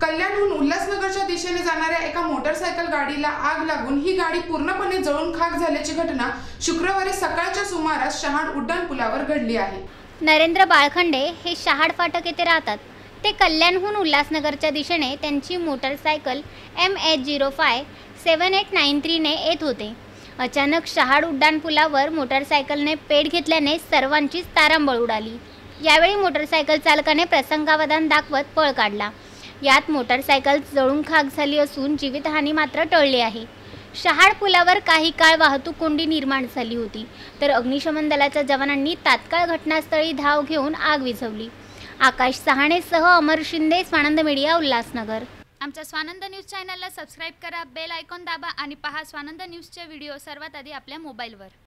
कल्याणहून उल्हासनगरच्या दिशेने जाणाऱ्या एका मोटरसायकल गाडीला आग लागून ही गाडी पूर्णपणे जळून खाक झाल्याची घटना शुक्रवारी सकाळच्या सुमारास शहाड उड्डाण पुलावर घडली आहे. नरेंद्र बाळखंडे हे शहाड फाटक येथे राहतात. ते कल्याणहून उल्हासनगरच्या दिशेने त्यांची motorcycle M H zero five seven eight nine थ्रीने येत होते. अचानक शहाड उड्डाण पुलावर मोटरसायकलने पेट घेतल्याने सर्वांचीच तारांबळ उडाली. यावेळी मोटरसायकल चालकाने प्रसंगावधान दाखवत पळ काढला. यात मोटरसायकल जळून खाक झाली असून जीवितहानी मात्र टळली आहे. शहाड पुलावर काही काळ वाहतूक कोंडी निर्माण झाली होती. तर अग्निशमन दलाच्या जवानांनी तात्काळ घटनास्थळी धाव घेऊन आग विझवली. आकाश सहाणेसह अमर शिंदे स्वानंद मीडिया उल्हासनगर. आमच्या स्वानंद न्यूज चॅनलला सबस्क्राईब करा बेल आयकॉन दाबा आणि पहा स्वानंद न्यूजचे व्हिडिओ सर्वात आधी आपल्या मोबाईलवर.